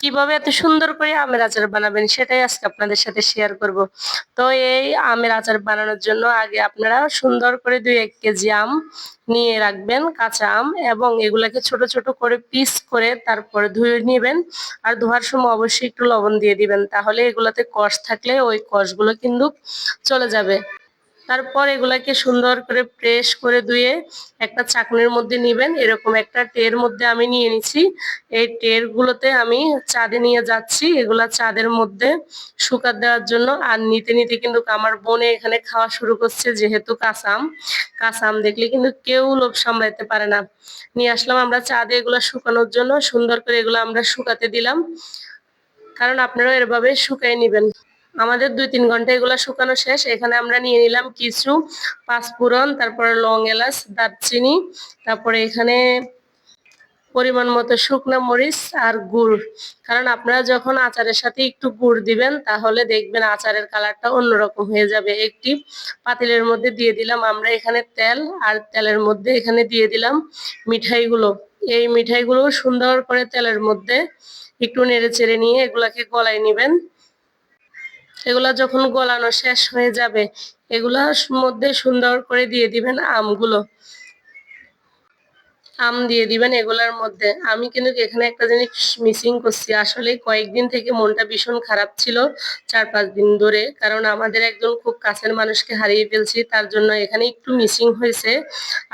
কীভাবে এত সুন্দর করে আমের আচার বানাবেন সেটাই আজকে আপনাদের সাথে শেয়ার করব। তো এই আমের আচার বানানোর জন্য আগে আপনারা সুন্দর করে দুই এক কেজি আম নিয়ে রাখবেন, কাঁচা আম, এবং এগুলাকে ছোট ছোট করে পিস করে তারপরে ধুয়ে নেবেন। আর ধোয়ার সময় অবশ্যই একটু লবণ দিয়ে দিবেন, তাহলে এগুলাতে কষ থাকলে ওই কষগুলো কিন্তু চলে যাবে। তারপর এগুলাকে সুন্দর করে প্রেস করে ধুয়ে একটা চাকনির মধ্যে নিবেন। এরকম একটা টের মধ্যে আমি নিয়ে নিছি। এই টের গুলোতে আমি চাঁদে নিয়ে যাচ্ছি। এগুলা চাঁদের মধ্যে শুকাত দেওয়ার জন্য। আর নিতে নিতে কিন্তু আমার বোনে এখানে খাওয়া শুরু করছে, যেহেতু কাঁচাম। কাঁচাম দেখলে কিন্তু কেউ লোভ সামলাইতে পারে না। নিয়ে আসলাম আমরা চাঁদে এগুলো শুকানোর জন্য। সুন্দর করে এগুলো আমরা শুকাতে দিলাম। কারণ আপনারাও এভাবে শুকাই নেবেন। আমাদের দুই তিন ঘণ্টা এগুলো শুকানো শেষ। এখানে আমরা নিয়ে নিলাম কিছু পাঁচফোড়ন, তারপরে লং এলাচ, দারচিনি, তারপরে এখানে পরিমাণ মতো শুকনো মরিচ আর গুড়। কারণ আপনারা যখন আচারের সাথে একটু গুড় দিবেন, তাহলে দেখবেন আচারের কালারটা অন্যরকম হয়ে যাবে। একটি পাতিলের মধ্যে দিয়ে দিলাম আমরা এখানে তেল, আর তেলের মধ্যে এখানে দিয়ে দিলাম মিঠাইগুলো। এই মিঠাইগুলো সুন্দর করে তেলের মধ্যে একটু নেড়ে চেড়ে নিয়ে এগুলাকে গলায় নেবেন। এগুলা যখন গলানো শেষ হয়ে যাবে এগুলার মধ্যে সুন্দর করে দিয়ে দিবেন আমগুলো। আম দিয়ে দিবেন এগুলার মধ্যে। আমি কিন্তু এখানে একটা জিনিস মিসিং করছি। আসলে কয়েকদিন থেকে মনটা ভীষণ খারাপ ছিল চার পাঁচ দিন ধরে, কারণ আমাদের একজন খুব কাছের মানুষকে হারিয়ে ফেলছি, তার জন্য এখানে একটু মিসিং হয়েছে।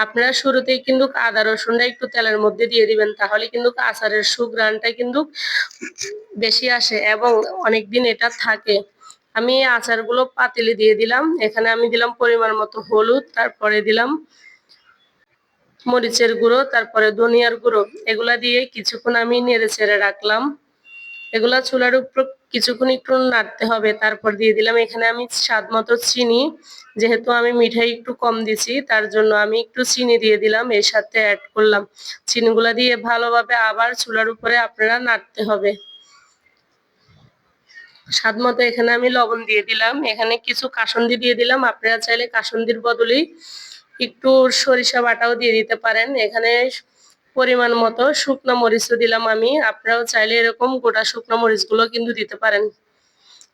আপনারা শুরুতেই কিন্তু আদা, রসুনটা একটু তেলের মধ্যে দিয়ে দিবেন, তাহলে কিন্তু আচারের সুগ্রানটা কিন্তু বেশি আসে এবং অনেক দিন এটা থাকে। আমি আচারগুলো পাতিলে দিয়ে দিলাম। এখানে আমি দিলাম পরিমাণ মতো হলুদ, তারপরে দিলাম মরিচের গুঁড়ো, তারপরে ধনিয়ার গুঁড়ো। এগুলা দিয়ে কিছুক্ষণ আমি নেড়ে ছেড়ে রাখলাম। এগুলা চুলার উপর কিছুক্ষণ একটু নাড়তে হবে। তারপর দিয়ে দিলাম এখানে আমি স্বাদ মতো চিনি। যেহেতু আমি মিঠাই একটু কম দিছি, তার জন্য আমি একটু চিনি দিয়ে দিলাম। এর সাথে অ্যাড করলাম। চিনিগুলা দিয়ে ভালোভাবে আবার চুলার উপরে আপনারা নাড়তে হবে। স্বাদ মতো এখানে আমি লবণ দিয়ে দিলাম। এখানে কিছু কাসন্দি দিয়ে দিলাম। আপনারা চাইলে কাসন্দির বদলে একটু সরিষা বাটাও দিয়ে দিতে পারেন। এখানে পরিমাণ মতো শুকনো মরিচও দিলাম আমি। আপনারাও চাইলে এরকম গোটা শুকনো মরিচগুলো কিন্তু দিতে পারেন।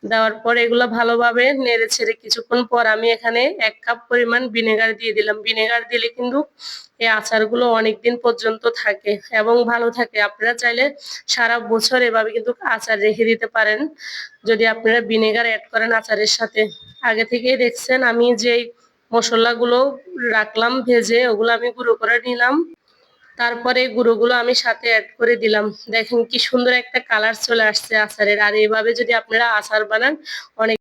দেওয়ার পর এগুলো ভালোভাবে নেড়ে ছেড়ে কিছুক্ষণ পর আমি এখানে এক কাপ পরিমাণ ভিনেগার দিয়ে দিলাম। ভিনেগার দিলে কিন্তু এই আচারগুলো অনেকদিন পর্যন্ত থাকে এবং ভালো থাকে। আপনারা চাইলে সারা বছর এভাবে কিন্তু আচার রেখে দিতে পারেন। যদি আপনারা ভিনেগার অ্যাড করেন আচারের সাথে। আগে থেকেই দেখছেন আমি যেই মশলাগুলো রাখলাম, ভেজে ওগুলো আমি গুঁড়ো করে নিলাম। তারপরে গুঁড়োগুলো আমি সাথে অ্যাড করে দিলাম। দেখেন কি সুন্দর একটা কালার চলে আসছে আচারের। আর এভাবে যদি আপনারা আচার বানান, অনেক